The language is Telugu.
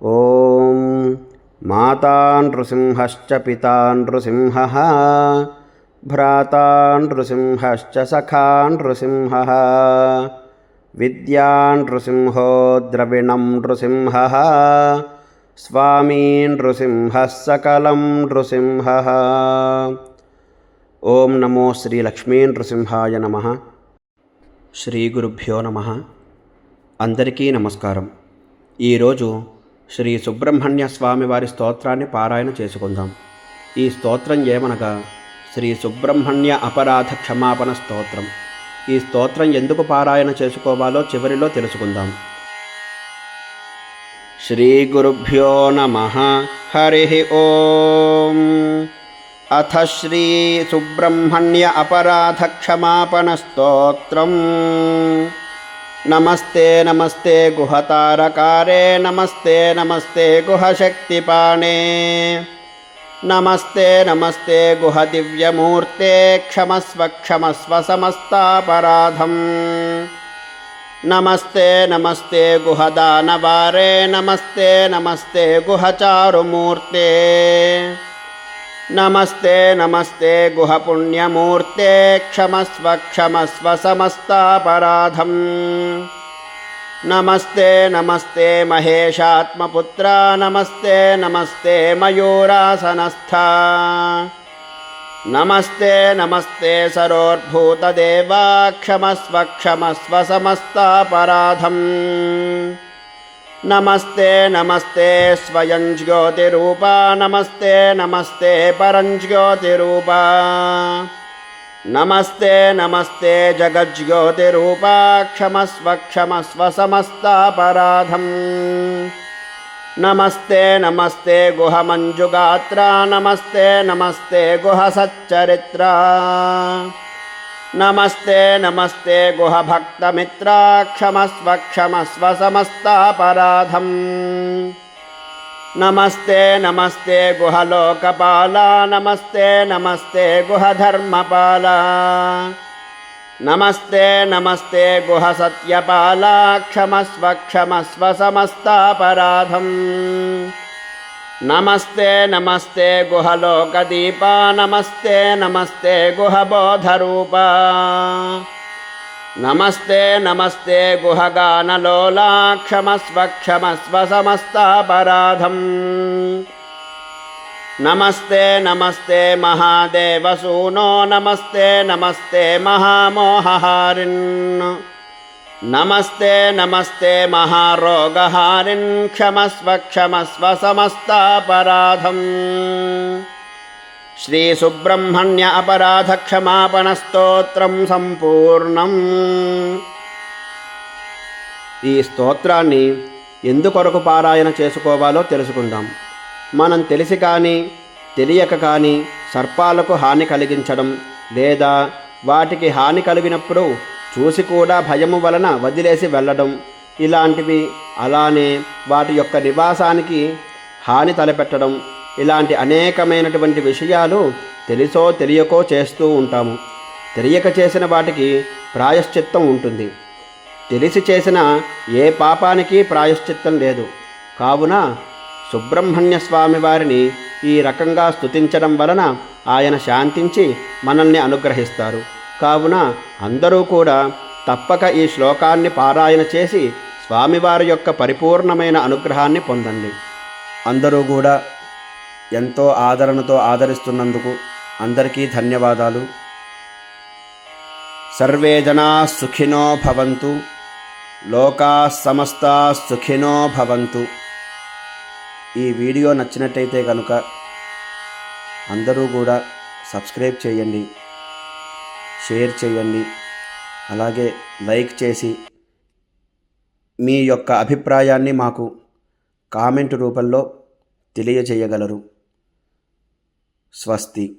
ॐ माता नृसिंहश्च पिता नृसिंहः भ्राता नृसिंहश्च सखा नृसिंहः विद्या नृसिंहो द्रविणं नृसिंहः स्वामी नृसिंहः सकलं नृसिंहः ఓం నమో శ్రీ లక్ష్మీ నృసింహాయ నమ శ్రీ గురుభ్యో నమ అందరికీ నమస్కారం ఈరోజు శ్రీ సుబ్రహ్మణ్య స్వామి వారి స్తోత్రాన్ని పారాయణ చేసుకుందాం. ఈ స్తోత్రం ఏమనగా శ్రీ సుబ్రహ్మణ్య అపరాధ క్షమాపణ స్తోత్రం. ఈ స్తోత్రం ఎందుకు పారాయణ చేసుకోవాలో చివరిలో తెలుసుకుందాం. శ్రీ గురుభ్యో నమ హరి ఓం. అథ శ్రీ సుబ్రహ్మణ్య అపరాధ క్షమాపణ స్తోత్రం. नमस्ते नमस्ते गुहतारकारे नमस्ते नमस्ते गुहशक्तिपाणे। नमस्ते नमस्ते गुहदिव्यमूर्ते क्षमस्व क्षमस्व समस्तापराधम्। नमस्ते नमस्ते गुहदानवारे नमस्ते नमस्ते गुहचारुमूर्ते नमस्ते नमस्ते गुहपुण्यमूर्ते क्षमस्व क्षमस्व समस्तापराधम्। नमस्ते नमस्ते महेशात्मपुत्रा नमस्ते नमस्ते मयूरासनस्था। नमस्ते नमस्ते सरोर्भूतदेवा क्षमस्व क्षमस्व समस्तापराधम् नमस्ते नमस्ते स्वयं ज्योतिरूपा नमस्ते नमस्ते परं ज्योतिरूपा। नमस्ते नमस्ते जगज्ज्योतिरूपा क्षमस्व क्षमस्व समस्तापराधम् नमस्ते नमस्ते गुहमञ्जुगात्रा नमस्ते नमस्ते गुहसच्चरित्रा नमस्ते नमस्ते गुहभक्तमित्रा क्षमस्व क्षमस्व समस्तापराधम् नमस्ते नमस्ते गुहलोकपाला नमस्ते नमस्ते गुहधर्मपाला नमस्ते नमस्ते गुहसत्यपाला क्षमस्व क्षमस्व समस्तापराधम् नमस्ते नमस्ते गुहलोकदीपा नमस्ते नमस्ते गुहबोधरूपा। नमस्ते नमस्ते गुहगानलोला क्षमस्व क्षमस्व समस्तापराधम् नमस्ते नमस्ते महादेवसूनो नमस्ते नमस्ते महामोहहारिन् నమస్తే నమస్తే మహారోగహారిన్ క్షమస్వ క్షమస్వ సమస్తాపరాధం. శ్రీసుబ్రహ్మణ్య అపరాధ క్షమాపణస్తోత్రం సంపూర్ణం. ఈ స్తోత్రాన్ని ఎందుకొరకు పారాయణ చేసుకోవాలో తెలుసుకుందాం. మనం తెలిసి కానీ తెలియక కానీ సర్పాలకు హాని కలిగించడం లేదా వాటికి హాని కలిగినప్పుడు చూసి కూడా భయము వలన వదిలేసి వెళ్ళడం. ఇలాంటివి అలానే వాటి యొక్క నివాసానికి హాని తలపెట్టడం. ఇలాంటి అనేకమైనటువంటి విషయాలు తెలుసో తెలియకో చేస్తూ ఉంటాము. తెలియక చేసిన వాటికి ప్రాయశ్చిత్తం ఉంటుంది. తెలిసి చేసిన ఏ పాపానికి ప్రాయశ్చిత్తం లేదు. కావున సుబ్రహ్మణ్య స్వామి వారిని ఈ రకంగా స్తుతించడం వలన ఆయన శాంతించి మనల్ని అనుగ్రహిస్తారు. కావున అందరూ కూడా తప్పక ఈ శ్లోకాన్ని పారాయణ చేసి స్వామివారి యొక్క పరిపూర్ణమైన అనుగ్రహాన్ని పొందండి. అందరూ కూడా ఎంతో ఆదరణతో ఆదరిస్తున్నందుకు అందరికీ ధన్యవాదాలు. సర్వే జనా సుఖినో భవంతు లోకా సమస్త సుఖినో భవంతు. ఈ వీడియో నచ్చినట్టయితే కనుక అందరూ కూడా సబ్స్క్రైబ్ చేయండి. షేర్ చేయండి. అలాగే లైక్ చేసి మీ యొక్క అభిప్రాయాన్ని మాకు కామెంట్ రూపంలో తెలియజేయగలరు. స్వస్తి.